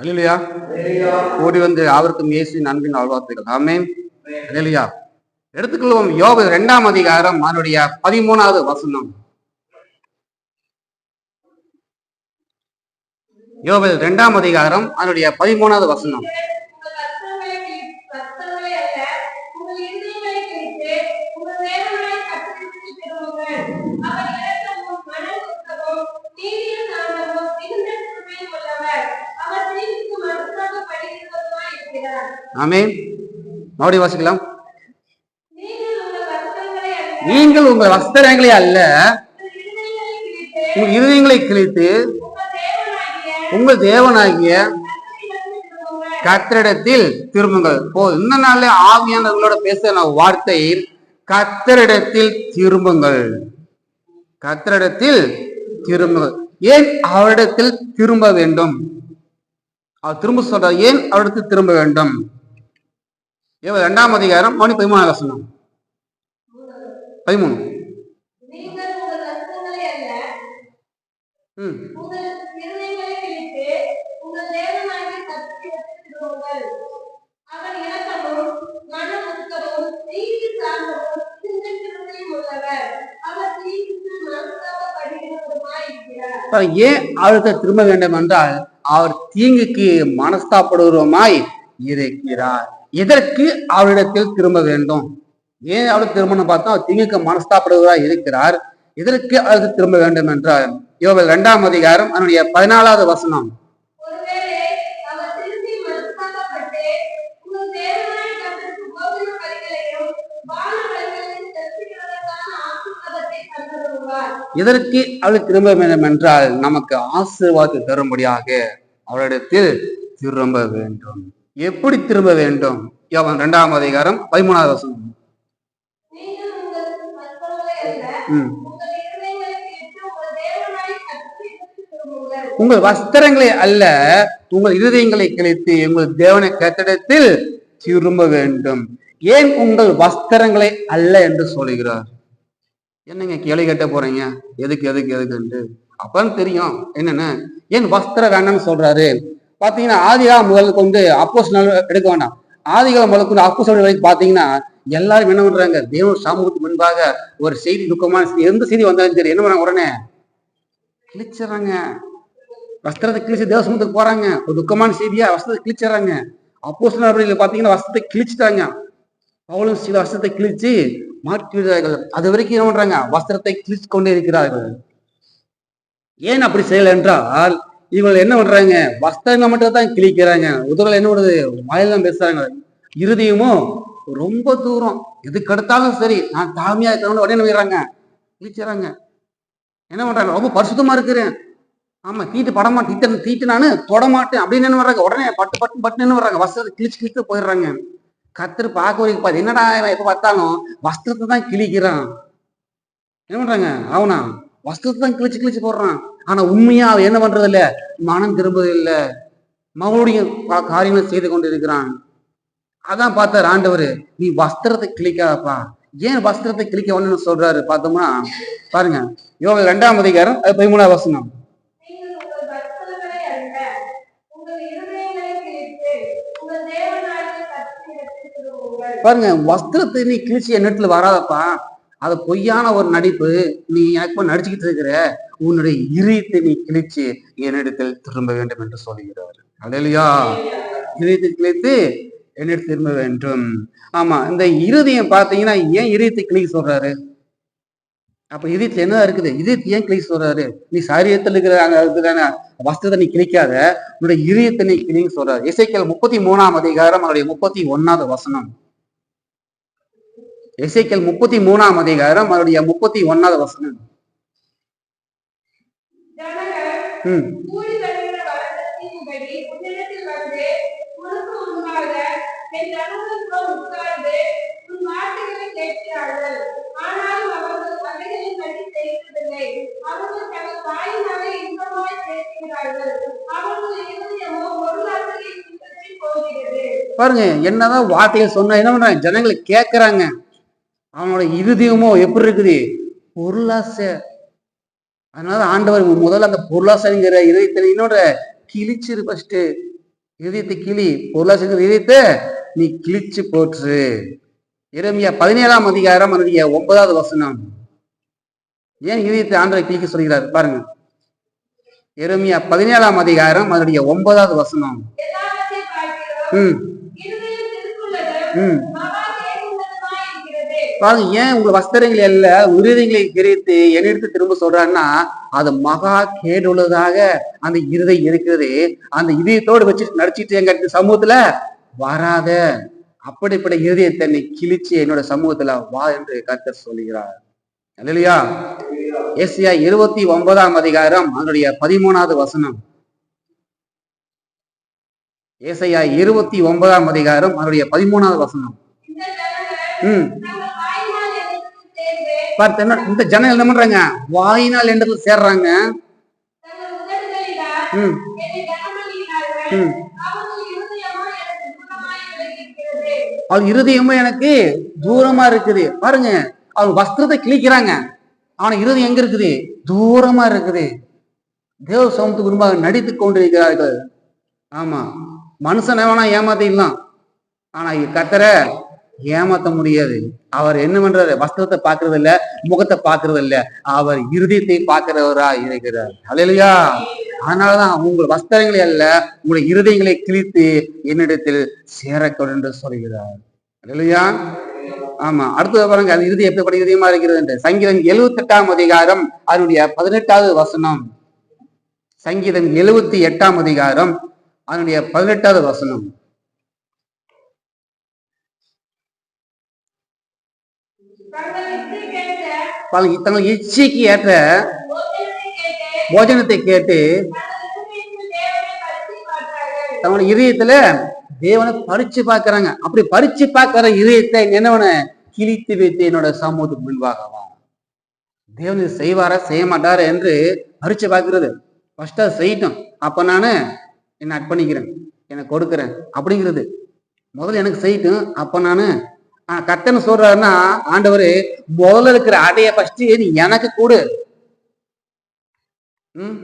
அல்லையா ஓடி வந்து அவருக்கும் இயேசு நன்பின் அல்வாத்துகள் ஆமேன். அல்லையா எடுத்துக்கொள்வோம் யோக இரண்டாம் அதிகாரம் அதனுடைய பதிமூணாவது வசனம். யோபு இரண்டாம் அதிகாரம் அதனுடைய பதிமூணாவது வசனம். ஆமேன். மறுபடியும் வாசிக்கலாம். நீங்கள் உங்கள் வஸ்திரங்களை அல்ல உங்கள் இருதயங்களை கிழித்து, உங்கள் தேவனாகிய. கத்தரிடத்தில் திரும்புங்கள். போ இந்த நாள்ல ஆவியானவர்களோட பேசுற வார்த்தை கத்தரிடத்தில் திரும்புங்கள். கத்தரிடத்தில் திரும்புங்கள். ஏன் அவரிடத்தில் திரும்ப வேண்டும்? அவர் திரும்ப சொல்றார் ஏன் அவரிடத்தில் திரும்ப வேண்டும்? இவர் இரண்டாம் அதிகாரம் மணி பதிமூணாம் வசனம். பதிமூணு. ம். ஏன் அவருக்கு திரும்ப வேண்டும் என்றால் அவர் தீங்குக்கு மனஸ்தாப்படுவருமாய் இருக்கிறார். இதற்கு அவரிடத்தில் திரும்ப வேண்டும்? ஏன் அவர் திரும்பணும் பார்த்தா அவர் தீங்குக்கு இருக்கிறார். இதற்கு அவருக்கு திரும்ப வேண்டும் என்றால் யோபல் இரண்டாம் அதிகாரம் அதனுடைய பதினாலாவது வசனம். இதற்கு அவளுக்கு திரும்ப வேண்டும் என்றால் நமக்கு ஆசீர்வாதத்தை தரும்படியாக அவரிடத்தில் திரும்ப வேண்டும். எப்படி திரும்ப வேண்டும்? யோவான் இரண்டாம் அதிகாரம் பதிமூணாவது வசனம். உங்கள் வஸ்திரங்களை அல்ல உங்கள் இருதயங்களை கிழித்து உங்கள் தேவனை கத்திடத்தில் திரும்ப வேண்டும். ஏன் உங்கள் வஸ்திரங்களை அல்ல என்று சொல்லுகிறார்? என்னங்க கேள்வி கேட்ட போறீங்க? எதுக்கு எதுக்கு எதுக்குன்ட்டு. அப்பன்னு தெரியும். என்னன்னு? ஏன் வஸ்திரம் வேண்டாம்னு சொல்றாரு? பார்த்தீங்கன்னா ஆதிகா முதல் கொண்டு அப்போஸ் எடுக்க வேண்டாம் ஆதிகாலம் முதல் கொண்டு அப்போஸ் வரைக்கும் பார்த்தீங்கன்னா எல்லாரும் என்ன பண்றாங்க? தேவன் சமூகத்துக்கு முன்பாக ஒரு செய்தி துக்கமான செய்தி, எந்த செய்தி வந்தாலும் சரி என்ன பண்ணாங்க உடனே? கிழிச்சிடறாங்க. வஸ்திரத்தை கிழிச்சு தேவசமத்துக்கு போறாங்க. ஒரு துக்கமான செய்தியா வஸ்திரத்தை கிழிச்சிடறாங்க. அப்போஸ் பார்த்தீங்கன்னா வஸ்திரத்தை கிழிச்சிட்டாங்க. பவுலும் சில வஸ்திரத்தை கிழிச்சு மாற்றி விடுறார்கள் அது வரைக்கும் என்ன பண்றாங்க? வஸ்திரத்தை கிழிச்சு கொண்டே இருக்கிறார்கள். ஏன் அப்படி செய்யல என்றால் இவங்க என்ன பண்றாங்க? வஸ்தங்க மட்டும் தான் கிழிக்கிறாங்க. உதவல் என்ன பண்ணுது? வாயில்தான் பேசுறாங்க. இருதயமும் ரொம்ப தூரம். எதுக்கு எடுத்தாலும் சரி. நான் தாமியா இருக்கிறவங்க உடனே நினைக்கிறாங்க கிழிச்சுறாங்க என்ன பண்றாங்க? ரொம்ப பரிசுத்தமா இருக்கிறேன். ஆமா தீட்டு படமாட்டேன் தீட்டு தீட்டு நானு தொட மாட்டேன். அப்படின்னு என்ன வர்றாங்க உடனே பட்டு பட்டு பட்டு வர்றாங்க வஸ்திரத்தை கிழிச்சு கிழிச்சு போயிடுறாங்க. கத்திர பார்க்க வரைக்கும் பாரு என்னடா இவன் எப்ப பார்த்தாலும் வஸ்திரத்தை தான் கிழிக்கிறான். என்ன பண்றாங்க? அவனா வஸ்திரத்தை தான் கிழிச்சு கிழிச்சு போடுறான். ஆனா உண்மையா அவன் என்ன பண்றது இல்ல மனம் திரும்புறது இல்ல மறுபடியும் பல காரியங்களை செய்து கொண்டு இருக்கிறான் அதான் பார்த்தார் ஆண்டவர் நீ வஸ்திரத்தை கிழிக்காதப்பா. ஏன் வஸ்திரத்தை கிழிக்க வேணும்னு சொல்றாரு? பார்த்தோம்னா பாருங்க யோக ரெண்டாம் அதிகாரம் அது பதிமூணாவது வசனம். பாருங்க வஸ்திரத்தை நீ கிழிச்சு என் இடத்துல வராதப்பா. அது பொய்யான ஒரு நடிப்பு. நீ எனக்கு நடிச்சுக்கிட்டு இருக்கிற உன்னுடைய இறையத்தை நீ கிழிச்சு என்னிடத்தில் திரும்ப வேண்டும் என்று சொல்லுகிறார். அலையா இறையத்தை கிழித்து என்னிடத்தில் திரும்ப வேண்டும். ஆமா இந்த இருதயம் பார்த்தீங்கன்னா ஏன் இறையத்தை கிழிக்க சொல்றாரு? அப்ப இதயத்துல என்ன இருக்குது? இதயத்தை ஏன் கிளிக்க சொல்றாரு? நீ சாரியத்தில் இருக்கிற அங்க இருக்கிற வஸ்திரத்தை நீ கிழிக்காத. உன்னுடைய இதயத்தை நீ கிழிக்க சொல்றாரு. இசைக்கல் முப்பத்தி மூணாம் அதிகாரம் அவருடைய முப்பத்தி ஒன்னாவது வசனம். இசைக்கல் முப்பத்தி மூணாம் அதிகாரம் அவருடைய முப்பத்தி ஒன்னாவது வசனம். ம். பாருங்க என்னதான் வார்த்தைகள் சொன்ன என்ன பண்றாங்க ஜனங்களை கேட்கறாங்க அவனோட இருதயமோ எப்படி இருக்குது? பொருளாசை. அதனால ஆண்டவர் முதல்ல அந்த பொருளாசைங்கிற இதயத்தை இன்னொரு கிழிச்சிரு ஃபர்ஸ்ட் இதயத்தை கிளி பொருளாசங்க இதயத்தை நீ கிழிச்சு போற்று. இறைமையா பதினேழாம் அதிகாரம் அதனுடைய ஒன்பதாவது வசனம். ஏன் இதயத்தை ஆண்டரை கிழிக்க சொல்கிறார்? பாருங்க. எரேமியா பதினேழாம் அதிகாரம் அதனுடைய ஒன்பதாவது வசனம். ம். ம். பாருங்க ஏன் உங்க வஸ்திரங்களை அல்ல உறுதிகளை கிரித்து என்னிடத்து திரும்ப சொல்றான்னா அது மகா கேடுள்ளதாக அந்த இருதை இருக்கிறது. அந்த இதயத்தோடு வச்சு நடிச்சிட்டு எங்க சமூகத்துல வராத அப்படிப்பட்ட இருதயத்தை நீ கிழிச்சு என்னோட சமூகத்துல வா என்று கருத்தர் சொல்லுகிறார். இல்லையா ஏசியா இருபத்தி ஒன்பதாம் அதிகாரம் அதனுடைய பதிமூணாவது வசனம். ஏசையா இருபத்தி ஒன்பதாம் அதிகாரம் அதனுடைய பதிமூணாவது வசனம். உம் சேர்ந்து பார்த்து என்ன இந்த ஜனம் என்ன பண்றாங்க? வாயினால் என்றது சேர்றாங்க. ம். ம். அவள் இருதயமும் எனக்கு தூரமா இருக்குது. பாருங்க அவள் வஸ்திரத்தை கிழிக்கிறாங்க. அவன இருதயம் எங்க இருக்குது? தூரமா இருக்குது. தேவ சமத்துக்கு முன்பாக நடித்து கொண்டிருக்கிறார்கள். ஆமா. மனுஷன் வேணா ஏமாத்திடலாம்? ஆனா கத்தரை ஏமாத்த முடியாது. அவர் என்ன பண்றாரு? வஸ்திரத்தை பாக்குறது இல்ல முகத்தை பாக்குறது இல்ல. அவர் இருதயத்தை பார்க்கிறவரா இருக்கிறார். அல்லையா அதனாலதான் உங்கள் வஸ்திரங்களை அல்ல உங்களுடைய இருதயங்களை கிழித்து என்னிடத்தில் சேரக்கூடும் என்று சொல்கிறார். இல்லையா ஆமா அடுத்தது பாருங்க அது இறுதி எப்படி இதயமா இருக்கிறது என்று. சங்கீதம் எழுபத்தி எட்டாம் அதிகாரம் அதனுடைய பதினெட்டாவது வசனம். சங்கீதம் எழுபத்தி எட்டாம் அதிகாரம் அதனுடைய பதினெட்டாவது வசனம் தங்கள் இச்சை கேட்ட பாருங்க தங்கள் இச்சைக்கு ஏற்ற போஜனத்தை கேட்டு போஜனத்தை தங்களுடைய இதயத்துல தேவனை பறிச்சு பார்க்கறாங்க. அப்படி பறிச்சு பார்க்கிற இதயத்தை என்னவன கிழித்து வைத்து என்னோட சமூகத்துக்கு முன்பாகவும் தேவன் இது செய்வாரா? செய்ய மாட்டாரா என்று பறிச்சு பார்க்கறது. ஃபர்ஸ்டா செய்யட்டும். அப்ப நானு என்ன அர்ப்பணிக்கிறேன். எனக்கு கொடுக்குறேன். அப்படிங்கிறது. முதல்ல எனக்கு செய்யட்டும். அப்ப நானு ஆஹ் சொல்றாருன்னா ஆண்டவர் முதல்ல இருக்கிற அடைய ஃபர்ஸ்ட் நீ எனக்கு கொடு. ம்?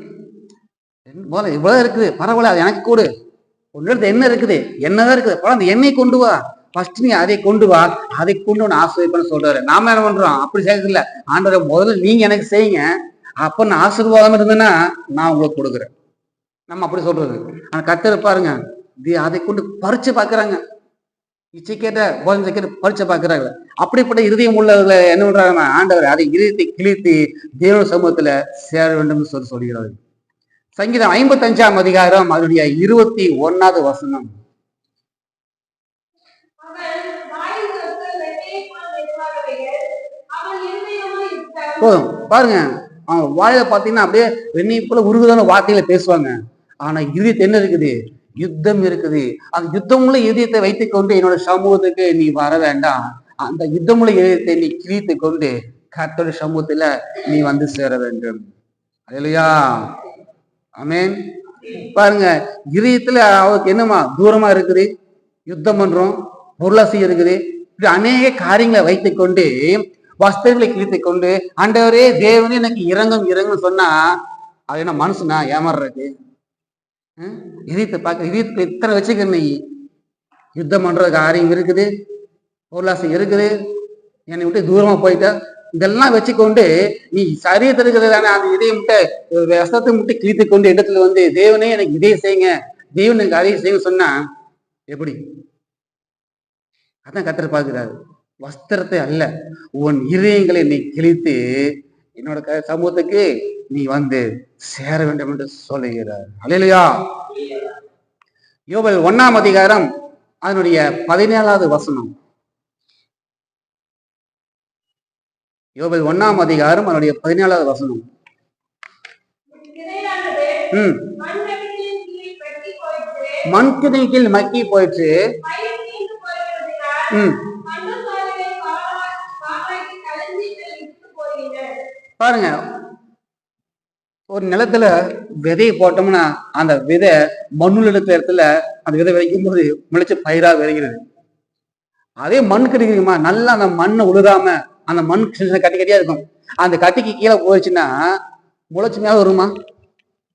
போல இவ்வளவு இருக்குது பரவாயில்ல அது எனக்கு கொடு. உன்னிடத்துல என்ன இருக்குது? என்னதான் இருக்குது? பரவாயில்ல அந்த எண்ணெய் கொண்டு வா. ஃபர்ஸ்ட் நீ அதை கொண்டு வா. அதை கொண்டு ஒன்று ஆசீர்வாதம் சொல்றாரு. நாம என்ன பண்றோம்? அப்படி செய்யறது இல்ல. ஆண்டவரை முதல்ல நீங்க எனக்கு செய்யுங்க. அப்ப நான் ஆசீர்வாதம் இருந்தேன்னா நான் உங்களுக்கு கொடுக்குறேன். நம்ம அப்படி சொல்றது. ஆனா கத்தர் பாருங்க அதை கொண்டு பறிச்சு பாக்குறாங்க. இச்சை கேட்ட போதனை கேட்டு பறிச்சு பாக்குறாங்க அப்படிப்பட்ட இருதயம் உள்ளவர்களை என்ன பண்றாங்கன்னா ஆண்டவர் அதை இருதயத்தை கிழித்து தேவ சமூகத்துல சேர வேண்டும் சொல்லி சொல்கிறார். சங்கீதம் ஐம்பத்தஞ்சாம் அதிகாரம் அதனுடைய இருபத்தி ஒன்னாவது வசனம். போதும். பாருங்க அவன் வாயில பாத்தீங்கன்னா அப்படியே வெண்ணெய் போல உருகுதான வார்த்தையில பேசுவாங்க. ஆனா இருதயத்தை என்ன இருக்குது? யுத்தம் இருக்குது. அந்த யுத்தமுள்ள இதயத்தை வைத்துக் கொண்டு என்னோட சமூகத்துக்கு நீ வர வேண்டாம். அந்த யுத்தமுள்ள இதயத்தை நீ கிழித்து கொண்டு கத்தோட சமூகத்துல நீ வந்து சேர வேண்டும். இல்லையா ஆமென் பாருங்க இதயத்துல அவருக்கு என்னமா தூரமா இருக்குது? யுத்தம் பண்றோம் பொருளாசி இருக்குது. இப்படி அநேக காரியங்களை வைத்துக்கொண்டு வஸ்திரங்களை கிழித்து கொண்டு ஆண்டவரே தேவனே எனக்கு இறங்கும் இறங்கும் சொன்னா அது என்ன மனசுனா ஏமாறுறது இதயத்தை பார்க்க இதயத்தை இத்தனை வச்சுக்க நீ. யுத்தம் பண்ற காரியம் இருக்குது பொருளாசை இருக்குது. என்னை விட்டு தூரமா போயிட்ட இதெல்லாம் வச்சுக்கொண்டு நீ சரீரத்தில் இருக்கிறதான அந்த இதயம் முட்டை விஷத்தை முட்டை கிழித்து கொண்டு இடத்துல வந்து தேவனே எனக்கு இதயம் செய்யுங்க. தேவன் எனக்கு அதையும் செய்யுங்க சொன்னா எப்படி? அதான் கத்தர் பார்க்கிறாரு. வஸ்திரத்தை அல்ல உன் இதயங்களை நீ கிழித்து என்னோட க- சமூகத்துக்கு நீ வந்து சேர வேண்டும் என்று சொல்லுகிறார். அலையிலையா யோபல் ஒண்ணாம் அதிகாரம் அதனுடைய பதினேழாவது வசனம். யோபல் ஒன்னாம் அதிகாரம் அதனுடைய பதினேழாவது வசனம். திரையானது ம் கீழ் மக்கி போயிற்று. ம். பாருங்க. ஒரு நிலத்துல விதையை போட்டோம்னா அந்த விதை மண்ணுல இருக்கிற இடத்துல அந்த விதை விதைக்கும் போது முளைச்சு பயிரா விளைகிறது. அதே மண் கிடைக்குமா நல்லா அந்த மண்ணை உழுதாம அந்த மண் கட்டி கட்டியா இருக்கும். அந்த கட்டிக்கு கீழே போயிடுச்சுன்னா முளைச்சு மேல வருமா?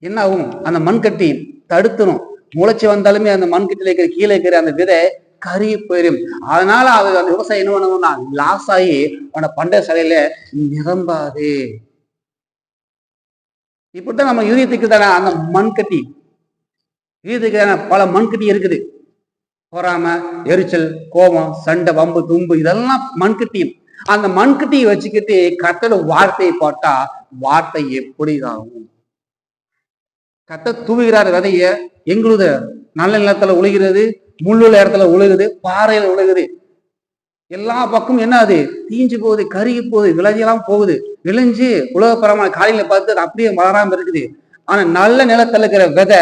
என்ன ஆகும்? அந்த மண் கட்டி தடுத்துரும். முளைச்சு வந்தாலுமே அந்த மண் கட்டியில இருக்கிற கீழே இருக்கிற அந்த விதை கருகி போயிடும் அதனால அது அந்த விவசாயம் என்ன பண்ணுவோம்னா லாஸ் ஆகி அவனோட பண்டைய சிலையில நிரம்பாது. இப்படித்தான் நம்ம யூரியத்துக்கு தானே அந்த மண்கட்டி. யூரியத்துக்கு பல மண்கட்டி இருக்குது. பொறாம எரிச்சல் கோபம் சண்டை வம்பு தும்பு இதெல்லாம் மண்கட்டியும். அந்த மண்கட்டியை வச்சுக்கிட்டு கத்தோட வார்த்தையை போட்டா வார்த்தை எப்படி ஆகும் கத்த தூவுகிறார் விதைய எங்களுது நல்ல நிலத்துல உழுகிறது முள்ளுள்ள இடத்துல உழுகுது பாறையில உழுகுது. எல்லா பக்கமும் என்ன அது? தீஞ்சு போகுது கருகி போகுது விளைஞ்செல்லாம் போகுது. விளைஞ்சு உலகப்பரமான காலையில பார்த்து அது அப்படியே வளராம இருக்குது. ஆனா நல்ல நிலத்துல இருக்கிற விதை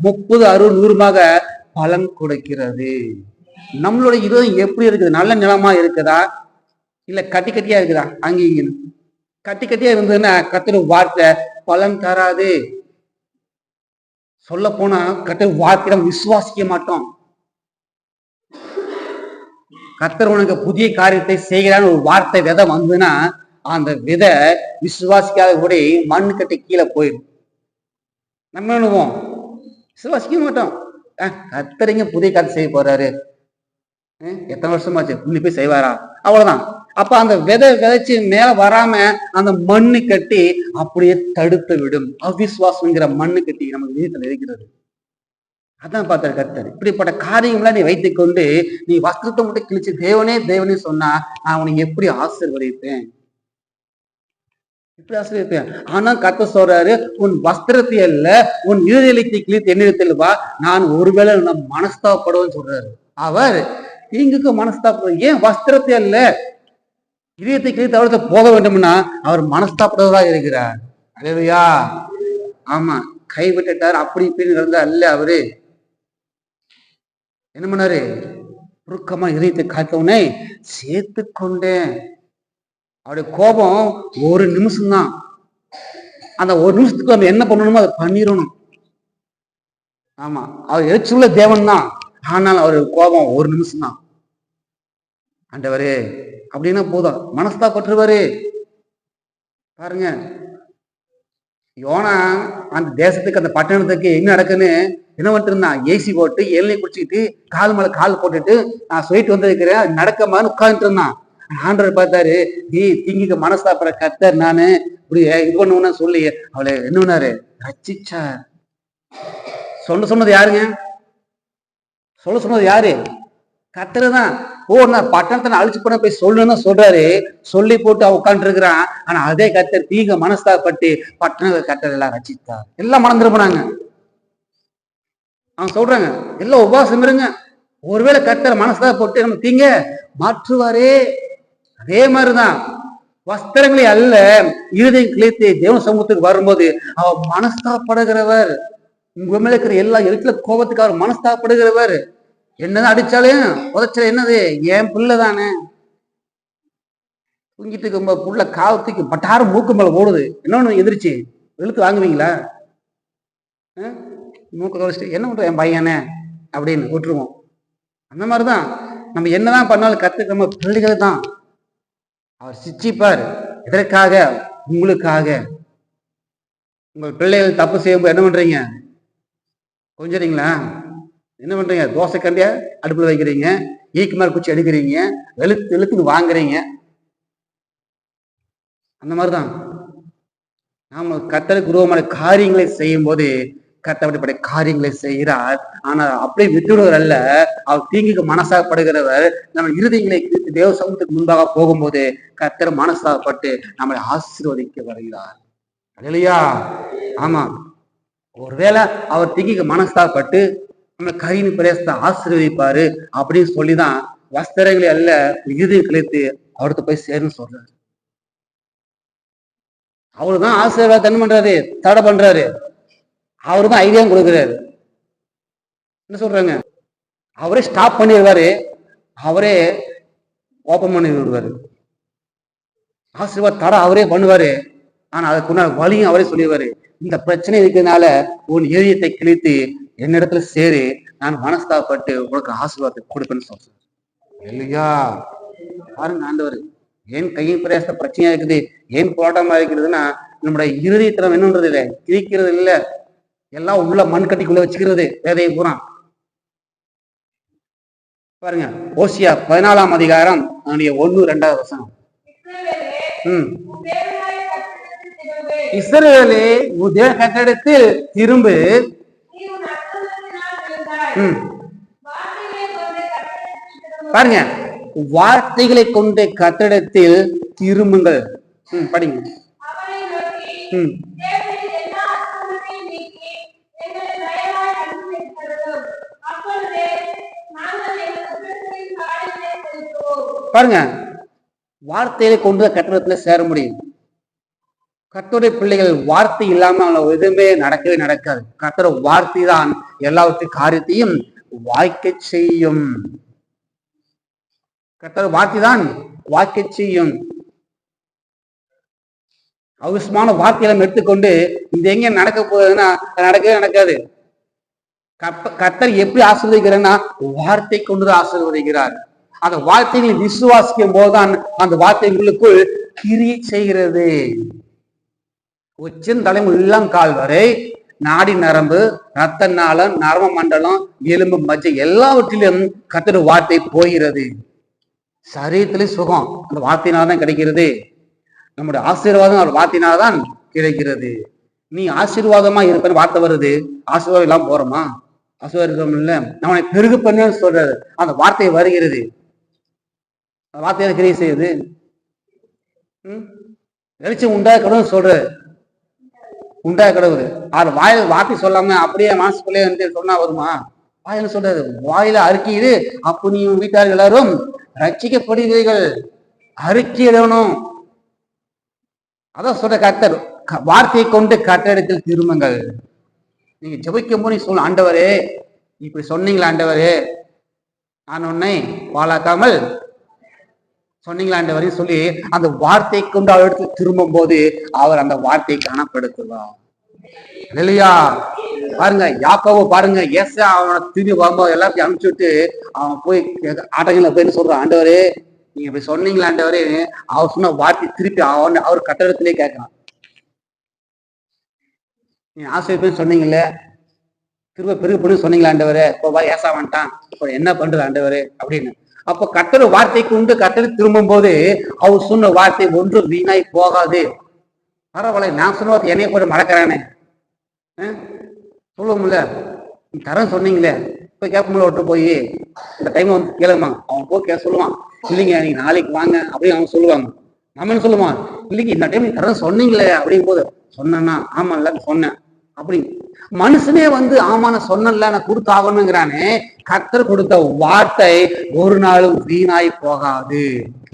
முப்பது அறுபது நூறுமாக பலன் கொடுக்கிறது. நம்மளுடைய இருதயம் எப்படி இருக்குது? நல்ல நிலமா இருக்குதா? இல்ல கட்டி கட்டியா இருக்குதா? அங்கேயும் இங்கேயும் கட்டி கட்டியா இருந்ததுன்னா கத்திர வார்த்தை பலன் தராது. சொல்ல போனா கத்திர வார்த்தையிடம் விசுவாசிக்க மாட்டோம். கத்தர் உனக்கு புதிய காரியத்தை செய்கிறான்னு ஒரு வார்த்தை விதை வந்ததுன்னா அந்த விதை விசுவாசிக்காத கூட மண் கட்டி கீழே போயிடும். நம்ம என்னவோம் விசுவாசிக்க மாட்டோம். கத்தரிங்க புதிய காரியம் செய்ய போறாரு? எத்தனை வருஷமாச்சு? புள்ளி போய் செய்வாரா? அவ்வளவுதான். அப்ப அந்த விதை விதைச்சு மேல வராம அந்த மண்ணு கட்டி அப்படியே தடுத்து விடும். அவிசுவாசங்கிற மண்ணு கட்டி நமக்கு வீட்டில் இருக்கிறது. அதான் பார்த்தார் கர்த்தர். இப்படிப்பட்ட காரியங்களை நீ வைத்துக்கொண்டு நீ வஸ்திரத்தை மட்டும் கிழிச்சு தேவனே தேவனே சொன்னா நான் உனக்கு எப்படி ஆசீர்வதிப்பேன்? எப்படி ஆசீர்வதிப்பேன்? ஆனா கர்த்தர் சொல்றாரு உன் வஸ்திரத்தை அல்ல உன் இருதயத்தை கிழித்து என்னிடத்தில் வா. நான் ஒருவேளை நான் மனஸ்தாபப்படுவேன்னு சொல்றாரு. அவர் தீங்குக்கு மனஸ்தாபம் ஏன் வஸ்திரத்தை அல்ல? இதயத்தை கிழித்து அவர்கிட்ட போக வேண்டும்னா அவர் மனஸ்தாப்படுறதா இருக்கிறார். அல்லையா ஆமா கைவிட்டுட்டார். அப்படி இப்படின்னு இருந்தா அல்ல அவரு. என்ன பண்ணாரு உருக்கமா இதயத்தை காத்தவனே சேர்த்து கொண்டேன் அவருடைய கோபம் ஒரு நிமிஷம்தான். அந்த ஒரு நிமிஷத்துக்கு நம்ம என்ன பண்ணணுமோ அதை பண்ணிடணும். ஆமா அவர் எரிச்சுள்ள தேவன் தான் ஆனால் அவர் கோபம் ஒரு நிமிஷம் தான் ஆண்டவரே அப்படின்னா போதும்? மனஸ்தாப்பட்டுருவாரு பாருங்க யோனா அந்த தேசத்துக்கு அந்த பட்டணத்துக்கு என்ன நடக்குன்னு என்ன பண்ணிட்டு ஏசி போட்டு எண்ணெய் குடிச்சிக்கிட்டு கால் மேல கால் போட்டுட்டு நான் சொல்லிட்டு வந்திருக்கிறேன் நடக்கமான்னு உட்காந்துட்டு இருந்தான் ஆண்டவர் பார்த்தாரு நீ திங்கிக்க மனசாப்புற கத்தர் நானு. இப்படி இது பண்ணுவேன்னு சொல்லி அவளை என்ன பண்ணாரு? ரச்சிச்சார் சொல்ல சொன்னது யாருங்க? சொல்ல சொன்னது யாரு? கத்தர் தான். ஓ நான் பட்டணத்தை நான் அழிச்சு போன போய் சொல்லுன்னு சொல்றாரு. சொல்லி போட்டு அவ உட்காந்துருக்கிறான் ஆனா அதே கத்தர் தீங்க மனஸ்தாப்பட்டு பட்டணத்தை கத்தர் எல்லாம் ரச்சித்தார் எல்லாம் மறந்துட்டு போனாங்க அவங்க சொல்றாங்க எல்லாம் உபவாசம் இருங்க. ஒருவேளை கத்தர மனசா போட்டு நம்ம தீங்க மாற்றுவாரே. அதே மாதிரிதான் வஸ்திரங்களை அல்ல இருதயம் கிழித்து தேவ சமூகத்துக்கு வரும்போது அவர் மனஸ்தாப்படுகிறவர் உங்க மேல இருக்கிற எல்லா எழுத்துல கோபத்துக்கு அவர் மனஸ்தாப்படுகிறவர் என்னதான் அடிச்சாலும் உதச்சல என்னது? என் பிள்ளை தானே. தூங்கிட்டு இருக்கும்போது புள்ள காலத்துக்கு பட்டாரம் மூக்கு மேல ஓடுது. என்னன்னு எதிர்ச்சி வெளுத்து வாங்குவீங்களா? ஆ? மூக்கு தொலைச்சிட்டு என்ன பண்ணுறோம் என் பையனே? அப்படின்னு விட்டுருவோம். அந்த மாதிரி தான் நம்ம என்னதான் பண்ணாலும் கத்து நம்ம பிள்ளைகள் தான். அவர் சிச்சிப்பார் எதற்காக? உங்களுக்காக. உங்கள் பிள்ளைகள் தப்பு செய்யும்போது என்ன பண்ணுறீங்க கொஞ்சறீங்களா? என்ன பண்ணுறீங்க தோசை கண்டியா அடுப்பில் வைக்கிறீங்க? ஈக்கு மாதிரி குச்சி எடுக்கிறீங்க வெளுத்து வெளுத்துன்னு வாங்குறீங்க. அந்த மாதிரிதான். நாம் கத்தருக்கு உருவமான காரியங்களை செய்யும்போது கத்தப்படிப்பட்ட காரியங்களை செய்கிறார். ஆனால் அப்படியே விட்டுடுவர் அல்ல. அவர் தீங்குக்கு மனசாகப்படுகிறவர். நம்ம இருதயங்களை கிழித்து தேவ சமூகத்துக்கு முன்பாக போகும்போது கத்தர் மனசாகப்பட்டு நம்மளை ஆசீர்வதிக்க வருகிறார். இல்லையா ஆமா. ஒருவேளை அவர் தீங்குக்கு மனசாகப்பட்டு நம்ம கையின் பிரேசத்தை ஆசீர்வதிப்பாரு அப்படின்னு சொல்லிதான் வஸ்திரங்களை அல்ல இருதயம் கிழித்து அவர்கிட்ட போய் சேருன்னு சொல்றாரு. அவருதான் ஆசீர்வாதம் என்ன பண்றாரு தடை பண்றாரு. அவர் தான் ஐடியா கொடுக்குறாரு. என்ன சொல்றாங்க? அவரே ஸ்டாப் பண்ணிடுவாரு. அவரே ஓப்பன் பண்ணி விடுவாரு. ஆசீர்வாத் தர அவரே பண்ணுவாரு. ஆனா அதுக்குண்டான வழியும் அவரே சொல்லிடுவாரு. இந்த பிரச்சனை இருக்கிறதுனால உன் ஏரியத்தை கிழித்து என்னிடத்துல சேரு. நான் மனஸ்தாப்பட்டு உனக்கு ஆசீர்வாதத்தை கொடுப்பேன்னு சொல்றேன் இல்லையா? பாருங்க ஆண்டவர். ஏன் கையின் பிரயாச பிரச்சனையா இருக்குது. ஏன் போராட்டமா இருக்கிறதுன்னா நம்முடைய திறம் என்னன்றது இல்லை. கிழிக்கிறது இல்லை. எல்லாம் உள்ள மண் கட்டிக்குள்ள வச்சுக்கிறது வேதையை பூரா பாருங்க ஓசியா பதினாலாம் அதிகாரம் அதனுடைய ஒண்ணு ரெண்டாவது வசனம். உம் ம். உதய திரும்பு உன் தேவ கட்டடத்தில் திரும்பு பாருங்க வார்த்தைகளை கொண்ட கட்டடத்தில் திரும்புங்கள். ம் படிங்க. உம் ம். பாருங்க. வார்த்தையை கொண்டு தான் கட்டடத்துல சேர முடியும். கத்தோடைய பிள்ளைகள் வார்த்தை இல்லாம அவங்க எதுவுமே நடக்கவே நடக்காது. கத்தோட வார்த்தை தான் எல்லாவற்றையும் காரியத்தையும் வாய்க்க செய்யும். கத்தோட வார்த்தை தான் வாய்க்க செய்யும். அவசியமான வார்த்தையெல்லாம் எடுத்துக்கொண்டு இது எங்க நடக்க போகுதுன்னா நடக்கவே நடக்காது. கத்தர் எப்படி ஆசீர்வதிக்கிறேன்னா வார்த்தை கொண்டுதான் ஆசிர்வதிக்கிறார். அந்த வார்த்தைகளை விசுவாசிக்கும் போதுதான் அந்த வார்த்தைகளுக்குள் கிரி செய்கிறது. உச்சின் தலைமுறை எல்லாம் கால் வரை நாடி நரம்பு ரத்த நாளம் நரம்ப மண்டலம் எலும்பு மஜ்ஜை எல்லாவற்றிலும் கத்திர வார்த்தை போகிறது. சரீரத்திலே சுகம் அந்த வார்த்தையினால்தான் கிடைக்கிறது. நம்முடைய ஆசீர்வாதம் அவர் வார்த்தையினால்தான் கிடைக்கிறது. நீ ஆசீர்வாதமா இருப்பேன்னு வார்த்தை வருது. ஆசீர்வாதம் இல்லாம போறோமா? ஆசீர்வாதம் இல்ல. அவனை பெருகு பண்ணு சொல்றாரு. அந்த வார்த்தை வருகிறது. அந்த வார்த்தையை கிரியை செய்யுது. ம்? உண்டாக கடவுள் சொல்றாரு உண்டா கடவுள். அவர் வாயில வார்த்தை சொல்லாம அப்படியே மனசுக்குள்ளே வந்து சொன்னா வருமா? வாயில சொல்றாரு? வாயில அறிக்கையிடு அப்போ நீ உன் வீட்டார் எல்லாரும் ரட்சிக்கப்படுவீர்கள். அறிக்கையிடணும் அதான் சொல்ற கத்தர் க- வார்த்தையை கொண்டு கட்டடத்தில் திரும்புங்கள். நீங்க ஜபிக்கும் போது சொல்ல ஆண்டவரே இப்படி சொன்னீங்களா ஆண்டவரே நான் உன்னை பாழாக்காமல் சொன்னீங்களா ஆண்டவரே சொல்லி அந்த வார்த்தை கொண்டு அவர் இடத்துல திரும்பும் போது அவர் அந்த வார்த்தையை கனப்படுத்துவார் இல்லையா பாருங்க யாக்கோவை பாருங்க எஸ் அவனை திரும்பி வரும்போது எல்லாத்தையும் அனுப்பிச்சு விட்டு அவன் போய் ஆட்டங்களை போய் சொல்றான் ஆண்டவரே நீங்க இப்படி சொன்னீங்களா ஆண்டவரே? அவர் சொன்ன வார்த்தை திருப்பி அவன் அவர் கட்டடத்திலே கேட்கலாம் நீ ஆசிரியர் சொன்னீங்களே திரும்ப பெருகு பண்ணி சொன்னீங்களா ஆண்டவரே? இப்போ வா ஏசா வந்துட்டான். இப்போ என்ன பண்றது ஆண்டவரே? அப்படின்னு. அப்போ கட்டளை வார்த்தைக்கு உண்டு. கட்டளை திரும்பும் போது அவர் சொன்ன வார்த்தை ஒன்றும் வீணாய் போகாது. பரவாயில்ல நான் சொன்ன வார்த்தை என்னைய போட்டு மறக்கிறானே. சொல்லுவோம்ல நீ தரேன் சொன்னீங்களே. இப்போ கேட்போம்ல விட்டு போய். இந்த டைம் வந்து கேளுமா அவன் போய் கே சொல்லுவான். இல்லைங்க நீங்க நாளைக்கு வாங்க அப்படின்னு அவன் சொல்லுவாங்க நம்ம என்ன சொல்லுவான் இல்லைங்க இந்த டைம் தரம் தரேன் சொன்னீங்களே அப்படிங்கும் போது சொன்னேன்னா இல்ல சொன்னேன். அப்படி மனுஷனே வந்து ஆமா நான் சொன்னேன்ல நான் கொடுத்தாகணுங்கிறானே. கத்தர் கொடுத்த வார்த்தை ஒரு நாளும் வீணாய் போகாது.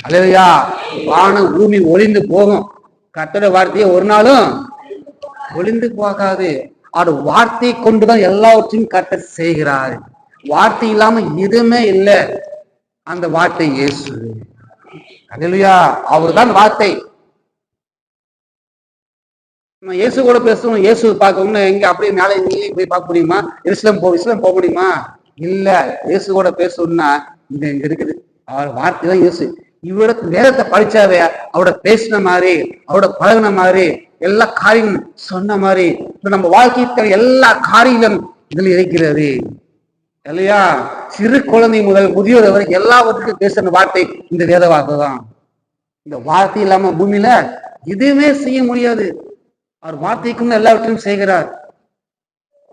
அல்லையா வானம் பூமி ஒளிந்து போகும். கர்த்தரோட வார்த்தையை ஒரு நாளும் ஒளிந்து போகாது. அவர் வார்த்தை கொண்டுதான் எல்லாவற்றையும் கத்தர் செய்கிறார். வார்த்தை இல்லாம எதுவுமே இல்லை. அந்த வார்த்தை இயேசு. அலையா அவர் தான் வார்த்தை. நம்ம இயேசு கூட பேசணும் இயேசு பார்க்கணும்னு எங்க அப்படியே மேலே நீங்க போய் பார்க்க முடியுமா? இஸ்லாம் போ இஸ்லாம் போக முடியுமா? இல்ல இயேசு கூட பேசணும்னா இது இங்க இருக்குது. அவர் வார்த்தை தான் இயேசு. இவரோட வேதத்தை படிச்சாவே அவரோட பேசின மாதிரி அவரோட பழகுன மாதிரி எல்லா காரியம் சொன்ன மாதிரி இப்ப நம்ம வாழ்க்கையில் எல்லா காரியங்களும் இதில் இருக்கிறது. இல்லையா? சிறு குழந்தை முதல் முதியோர் வரைக்கும் எல்லாவற்றுக்கும் பேசுற வார்த்தை இந்த வேத வார்த்தை தான். இந்த வார்த்தை இல்லாம பூமியில எதுவுமே செய்ய முடியாது. அவர் வார்த்தை கொண்டு எல்லாவற்றையும் செய்கிறார்.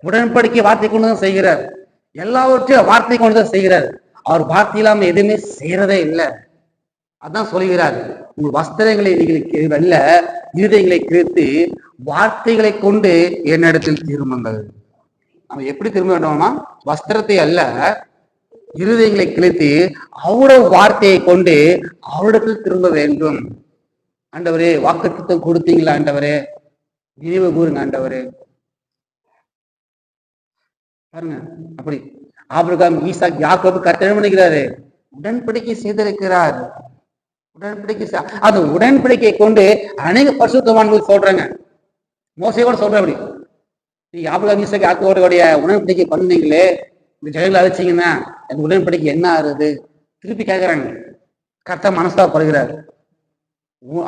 உடன்படிக்கை வார்த்தை கொண்டு தான் செய்கிறார். எல்லாவற்றையும் வார்த்தை கொண்டு தான் செய்கிறார். அவர் வார்த்தை இல்லாமல் எதுவுமே செய்யறதே இல்லை. அதான் சொல்கிறார். உங்கள் வஸ்திரங்களை நீங்கள் வெல்ல இருதயங்களை கிழித்து வார்த்தைகளை கொண்டு என்னிடத்தில் திரும்புங்கள். நம்ம எப்படி திரும்ப வேண்டுமா வஸ்திரத்தை அல்ல இருதயங்களை கிழித்து அவரோட வார்த்தையை கொண்டு அவரிடத்தில் திரும்ப வேண்டும். ஆண்டவரே வாக்கு கொடுத்தீங்களா ஆண்டவரே? நினைவு கூறுங்க ஆண்டவரே. பாருங்க அப்படி. ஆபிரகாம் ஈசா யாக்கோபு கட்டணம் பண்ணிக்கிறாரு? உடன்படிக்கை செய்திருக்கிறார். உடன்படிக்கை அந்த உடன்படிக்கை கொண்டு அநேக பரிசுத்தவான்கள் சொல்றாங்க. மோசையோட சொல்ற அப்படி. நீ ஆபிரகாம் ஈசா யாக்கோடைய உடன்படிக்கை பண்ணீங்களே இந்த ஜெயலலிதா அழைச்சிங்கன்னா அந்த உடன்படிக்கை என்ன ஆறுது திருப்பி கேட்குறாங்க கரெக்டா மனசாக உ-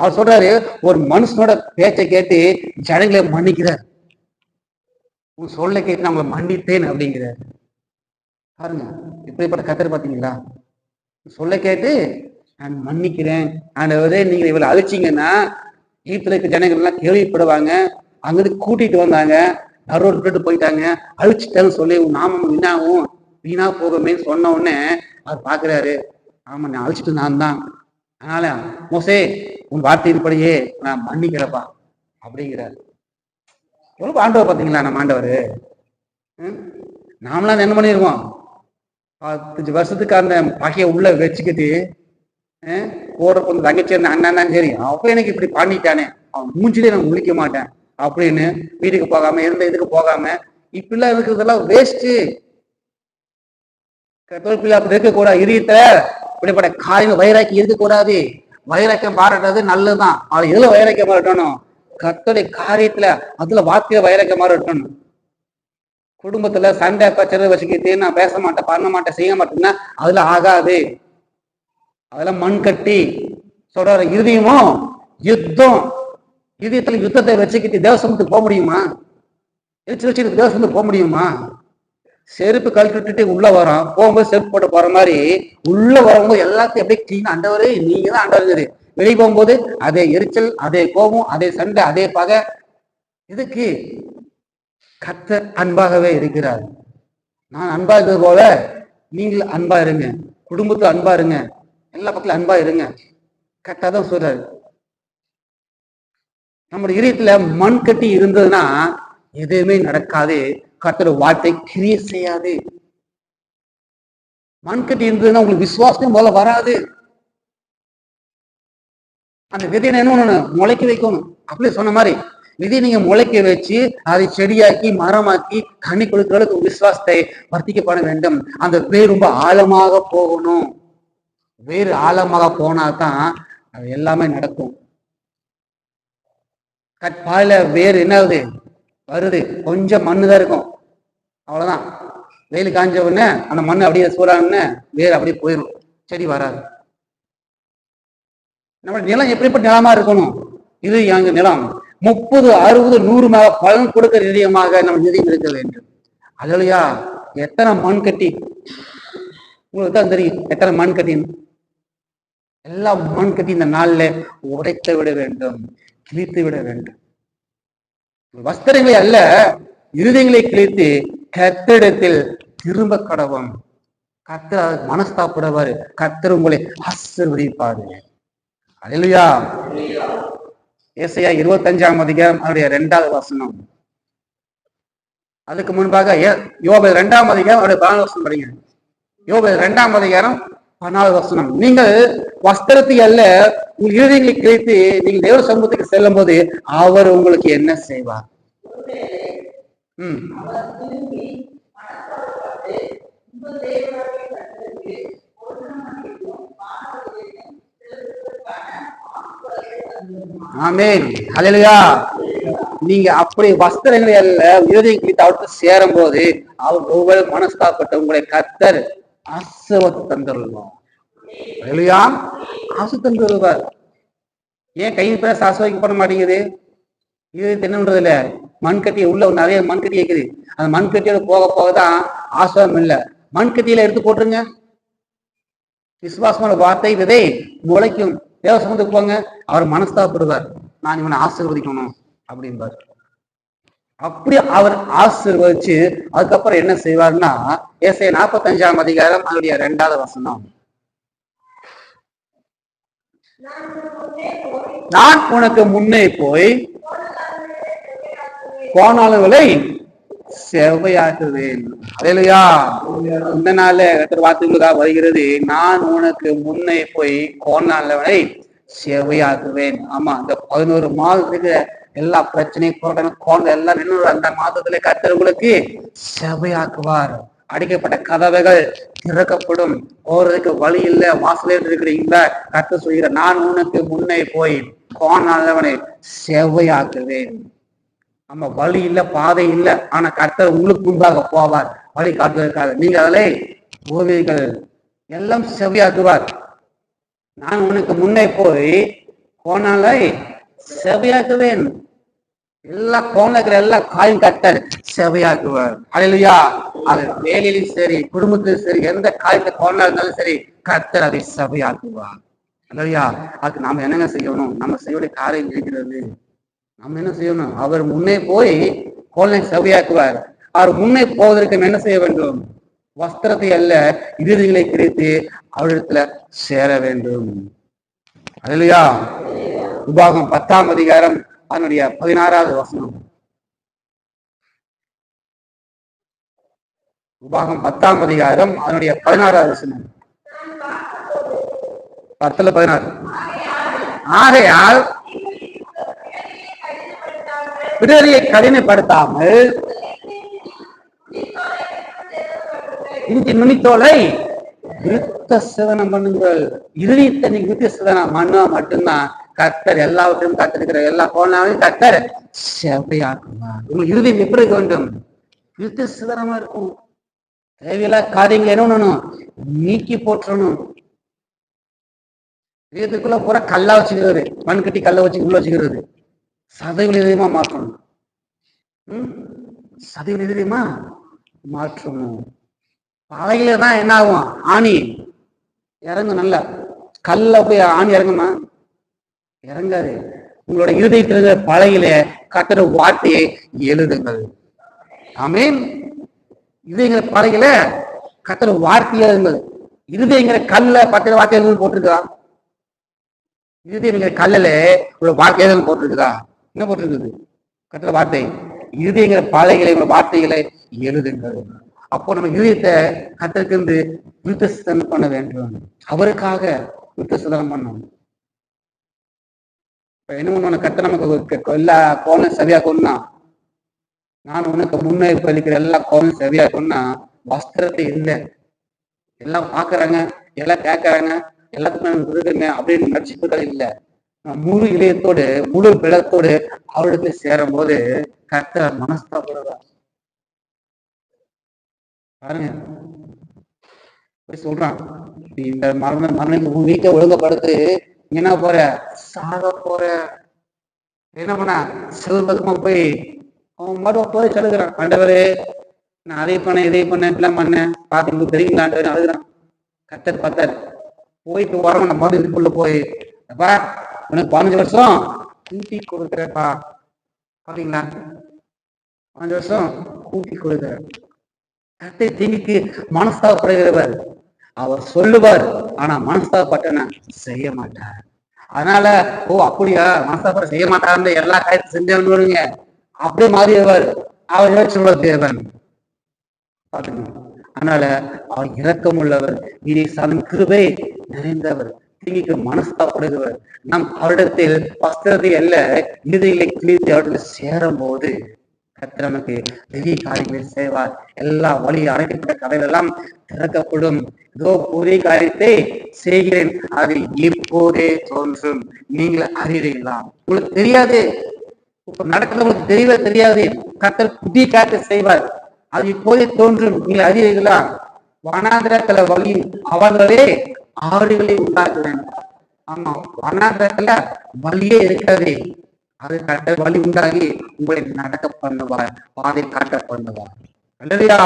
அவர் சொல்றாரு ஒரு மனுஷனோட பேச்சை கேட்டு ஜனங்களை மன்னிக்கிறார். உன் சொல்ல கேட்டு நான் உங்களை மன்னித்தேன் அப்படிங்கிறார். பாருங்க இப்படிப்பட்ட கத்தர் பாத்தீங்களா சொல்ல கேட்டு நான் மன்னிக்கிறேன். ஆண்டவரே நீங்க இவளை அழிச்சிங்கன்னா வீட்டுல இருக்க ஜனங்கள் எல்லாம் கேள்விப்படுவாங்க. அங்கிட்டு கூட்டிட்டு வந்தாங்க. நரோடு விட்டுட்டு போயிட்டாங்க. அழிச்சிட்டான்னு சொல்லி உன் நாமம் வீணாகும் வீணா போகுமே சொன்ன உடனே அவர் பாக்குறாரு ஆமா நான் அழிச்சிட்டு நான் தான் அதனால மோசே உன் வார்த்தையின்படியே நான் மன்னிக்கிறப்பா அப்படிங்கிறார். எவ்வளவு ஆண்டவர் பார்த்தீங்களா நம்ம ஆண்டவர்? நாமளாம் என்ன பண்ணிருக்கோம் பத்தஞ்சு வருஷத்துக்கு அந்த பகையை உள்ள வச்சுக்கிட்டு போடுற கொஞ்சம் தங்கச்சி இருந்த அண்ணன் சரி அவன் எனக்கு இப்படி பண்ணிட்டானே அவன் மூஞ்சிலே நான் முழிக்க மாட்டேன் அப்படின்னு வீட்டுக்கு போகாம இருந்த இதுக்கு போகாம இப்படிலாம் இருக்கிறதெல்லாம் வேஸ்ட் பிள்ளை அப்படி இருக்கக்கூடாது இதயத்துல இப்படிப்பட்ட காரியம் வைராக்கி இருக்கக்கூடாது. வைராக்கியம் பாராட்டுறது நல்லதுதான். அவள் எதுல வைராக்கியம் பாராட்டணும் கத்தோடைய காரியத்துல அதுல வார்த்தையில வைராக்கியம் பாராட்டணும் குடும்பத்துல சண்டை பிரச்சனை வச்சுக்கிட்டு நான் பேச மாட்டேன் பண்ண மாட்டேன் செய்ய மாட்டேன்னா அதுல ஆகாது. அதெல்லாம் மண் கட்டி சொல்றாரு இருதயமோ யுத்தம். இதயத்துல யுத்தத்தை வச்சுக்கிட்டு தேவசமத்துக்கு போக முடியுமா? வச்சு வச்சுக்கிட்டு தேவசமத்துக்கு போக முடியுமா? செருப்பு கழட்டி விட்டுட்டு உள்ள வரோம். போகும்போது செருப்பு போட்டு போற மாதிரி உள்ள வரும்போது எல்லாத்தையும் அப்படியே கிளீன் ஆண்டவரே நீங்க தான் ஆண்டவர் வெளியே போகும்போது அதே எரிச்சல் அதே கோபம் அதே சண்டை அதே பகை. இதுக்கு கத்த அன்பாகவே இருக்கிறார். நான் அன்பா இருக்கிறது போல நீங்கள் அன்பா இருங்க. குடும்பத்துல அன்பா இருங்க. எல்லா பக்கத்துல அன்பா இருங்க. கரெக்டா தான் சொல்றாரு. நம்முடைய இதயத்துல மண் கட்டி இருந்ததுன்னா எதுவுமே நடக்காது. கர்த்தர் வார்த்தை கிரிய செய்யாது. மண் கட்டி இருந்ததுன்னா உங்களுக்கு விசுவாசமே போல வராது. அந்த விதையை என்ன பண்ணணும்? முளைக்க வைக்கணும். அப்படியே சொன்ன மாதிரி விதையை நீங்க முளைக்க வச்சு அதை செடியாக்கி மரமாக்கி கனி கொடுக்கிறதுக்கு விசுவாசத்தை வர்த்திக்கப்பட வேண்டும். அந்த வேர் ரொம்ப ஆழமாக போகணும். வேர் ஆழமாக போனா தான் அது எல்லாமே நடக்கும். கற்பாயில வேர் என்னது வருது. கொஞ்சம் மண்ணு தான் இருக்கும். அவ்வளவுதான். வெயில் காஞ்ச உடனே அந்த மண்ணு அப்படியே சூடான வேர் அப்படியே போயிடும் செடி வராது. நம்ம நிலம் எப்படிப்பட்ட நிலமா இருக்கணும்? இது எங்க நிலம். முப்பது அறுபது நூறு மேல பலன் கொடுக்கிற நிதியமாக நம்ம நிதியம் இருக்க வேண்டும். அதுலயா எத்தனை மண் கட்டி? உங்களுக்கு தான் தெரியும். எத்தனை மண் கட்டின்னு எல்லா மண் கட்டி இந்த நாள்ல உடைத்து விட வேண்டும். கிழித்து விட வேண்டும். வஸ்திரங்களை அல்ல இருதயங்களை கிழித்து கத்திடத்தில் திரும்ப கடவும் கத்திர மனஸ்தாப்படுவாரு கத்திர உங்களை ஆசிர்வதிப்பாரு. அல்லையா ஏசையா இருபத்தஞ்சாம் அதிகாரம் அவருடைய இரண்டாவது வசனம். அதுக்கு முன்பாக ஏ- யோபேல் இரண்டாம் அதிகாரம் அவருடைய பதினாலு வசனம் படிங்க. யோபேல் இரண்டாம் அதிகாரம் பதினாலு வசனம். நீங்கள் வஸ்திரத்தை அல்ல உங்கள் இருதயங்களை கிழித்து நீங்கள் தேவ சமூகத்துக்கு செல்லும் போது அவர் உங்களுக்கு என்ன செய்வார்? ம். ஆமென். ஹalleluya. நீங்க அப்படி வஸ்திரங்களை அல்ல இருதயம் கிழித்து அவருக்கு சேரும் போது அவர் ஒவ்வொரு மனஸ்தாப்பட்ட உங்களை கத்தர் ஆசீர்வாதத்தை தந்துருவோம் ஹalleluya. ஆசு தந்துருவார். ஏன் கை பேச அசுவைக்கப்பட மாட்டேங்குது? இது என்னன்றது இல்ல மண் உள்ள உள்ள நிறைய மண்கட்டி இருக்குது. அந்த மண்கட்டியோட போக போக தான் ஆசிரமம் இல்லை. மண் கட்டியில எடுத்து போட்டுருங்க. விசுவாசமான வார்த்தை விதை முளைக்கும். தேவ சமத்துக்கு போங்க. அவர் மனஸ்தாப்படுவார் நான் இவனை ஆசீர்வதிக்கணும் அப்படின்பார் அப்படி அவர் ஆசீர்வதிச்சு அதுக்கப்புறம் என்ன செய்வார்னா ஏசை நாற்பத்தஞ்சாம் அதிகாரம் அதனுடைய ரெண்டாவது வசனம். நான் உனக்கு முன்னே போய் கோணாளர்களை செவ்வையாக்குவேன். இல்லையா இந்த நாள்ல கத்தர் வார்த்தைகளுக்காக வருகிறது. நான் உனக்கு முன்னே போய் கோணாளவனை செவ்வையாக்குவேன். ஆமா இந்த பதினோரு மாதத்துக்கு எல்லா பிரச்சனையும் போராட்டம் கோண எல்லாம் நின்று அந்த மாதத்துல கத்தவங்களுக்கு செவ்வையாக்குவார். அடிக்கப்பட்ட கதவைகள் திறக்கப்படும். போறதுக்கு வழி இல்லை. வாசலே இருக்கிறீங்களா கத்த சொல்கிற நான் உனக்கு முன்னே போய் கோணாளவனை செவ்வையாக்குவேன். நம்ம வழி இல்ல பாதை இல்ல ஆனா கர்த்தர் உங்களுக்கு முன்பாக போவார். வழி காட்டுவதற்காக. நீங்க அதிலே ஓவியர்கள் எல்லாம் செவியாக்குவார். நான் உனக்கு முன்னே போய் கோணாலை செவியாக்குவேன். எல்லா கோணல இருக்கிற எல்லா காயும் கர்த்தர் செவையாக்குவார். அலையிலுயா அது வேலையிலும் சரி குடும்பத்திலும் சரி எந்த காயத்தை கோணா இருந்தாலும் சரி கர்த்தர் அதை செவையாக்குவார். அலையா அதுக்கு நாம என்னங்க செய்யணும்? நம்ம செய்ய வேண்டிய காரியம் இருக்கிறது. நம்ம என்ன செய்யணும்? அவர் முன்னே போய் கோலை செவையாக்குவார் அவர் முன்னே போவதற்கு என்ன செய்ய வேண்டும்? வஸ்திரத்தை அல்ல இறுதிகளை கிடைத்து அவரிடத்துல சேர வேண்டும். அல்லையா உபாகம் பத்தாம் அதிகாரம் அதனுடைய பதினாறாவது வசனம். உபாகம் பத்தாம் அதிகாரம் அதனுடைய பதினாறாவது வசனம். பத்துல பதினாறு. ஆகையால் பிறரை கடினப்படுத்தாமல் இந்த நுனித்தோலை விருத்த சிவனம் பண்ணுங்கள். இருதயத்தை நீங்க விருத்த சிவனம் பண்ணா மட்டும்தான். கர்த்தர் எல்லாவற்றையும் கத்திருக்கிற எல்லா கோணாவையும் கர்த்தர் செவையாக்குவார் உங்களுக்கு இருதயம் எப்படி இருக்க வேண்டும்? விருத்த சிதனமா இருக்கும். தேவையில்லாத காரியங்கள் என்ன பண்ணணும்? நீக்கி போற்றணும். இதயத்துக்குள்ள பூரா கல்லா வச்சுக்கிறது. மண் கட்டி கல்ல வச்சு உள்ள வச்சுக்கிறது. சதைகள் இதயமா மாற்றணும்? ம்? சதைகள் இதயமா மாற்றணும்? பழகில தான் என்ன ஆகும்? ஆணி. இறங்கும் நல்லா. கல்ல போய் ஆணி இறங்குமா? இறங்காது. உங்களோட இருதயத்தில் இருக்கிற பழகில கட்டுற வார்த்தையை எழுதுங்கள். ஆமீன். இதயங்கிற பழகில கத்துற வார்த்தையை எழுதுங்கள். இருதயங்கிற கல்ல பத்திர வார்த்தை எழுதுன்னு போட்டிருக்கா? இருதயங்கிற கல்லில் உள்ள வார்த்தை எழுதுன்னு போட்டிருக்குதா என்ன போட்டிருக்குது கத்துற வார்த்தை இருதயங்கிற பழகில வார்த்தைகளை எழுதுங்கள். அப்போ நம்ம இருதயத்தை கத்திருந்து விருத்தசனம் பண்ண வேண்டும். அவருக்காக விருத்தசதானம் பண்ணணும். இப்ப என்ன பண்ணுவோம் கத்த நமக்கு எல்லா கோலம் சரியா கொண்டா நான் உனக்கு முன்னே பலிக்கிற எல்லா கோலம் சரியா கொன்னா வஸ்திரத்தை இல்லை. எல்லாம் பாக்குறாங்க எல்லாம் கேட்கறாங்க எல்லாத்துக்கும் விருதுங்க அப்படின்னு நடிச்சுக்கிறது இல்லை. முழு இதயத்தோடு முழு பிளத்தோடு அவரிடத்துல சேரும் போது கத்த மனஸ்தாபடுறா பாருங்க. போய் சொல்றான். நீ இந்த மரண மரணம் உன் வீட்டை ஒழுங்கப்படுத்து என்ன போற? சாக போற. என்ன பண்ண? சிவபக்கமா போய் அவன் மறுவ போய் செலுகிறான். ஆண்டவரு நான் அதை பண்ணேன் இதை பண்ணேன் எல்லாம் பண்ணேன். பார்த்து உங்களுக்கு தெரியுங்களாண்டவர் அழுகுறான். கத்தர் பத்தர் போயிட்டு வரோம் நம்ம இதுக்குள்ள போய் அப்பா உனக்கு பதினஞ்சு வருஷம். கூட்டி கொடுக்குறப்பா பாத்தீங்களா? பதினஞ்சு வருஷம் கூட்டி கொடுக்குற கத்தை தீங்கிக்கு மனஸ்தாபப்படுகிறவர் அவர் சொல்லுவார் ஆனா மனஸ்தாபட்டன செய்ய மாட்டார். அதனால ஓ அப்படியா? மனஸ்தாபட செய்ய மாட்டாருன்னு எல்லா காரியத்தையும் செஞ்சவனுங்க அப்படியே மாறியவர். அவர் ஏற்றுள்ள தேவன்? பாத்துக்கணும் அதனால அவர் இரக்கம் உள்ளவர் இனி சாதம் கிருபை நிறைந்தவர். தீங்கிக்கு மனஸ்தாபப்படுகிறவர் நம் அவரிடத்தில் வஸ்திரத்தை அல்ல இறுதியிலே கிழித்து அவரிடத்தில் சேரும் போது கர்த்தர் நமக்கு பெரிய காரியங்கள் செய்வார் எல்லா வழி அடைக்கப்பட்ட கதைகள் எல்லாம் திறக்கப்படும். இதோ புதிய காரியத்தை செய்கிறேன். அது இப்போதே தோன்றும். நீங்கள் அறிவீங்களா உங்களுக்கு தெரியாது. இப்ப நடக்கிறது உங்களுக்கு தெரியவே தெரியாது. கத்தல் புதிய காரியத்தை செய்வார். அது இப்போதே தோன்றும். நீங்கள் அறிவீர்களா வனாந்திரத்துல வழி அவர்களே ஆறுகளை உண்டாக்க வேண்டும் ஆமா வனாந்திரத்துல வழியே இருக்காது. அது கட்ட வழி உண்டாகி உங்களை நடக்க பண்ணுவார் பாதை காட்ட பண்ணுவார். இல்லையா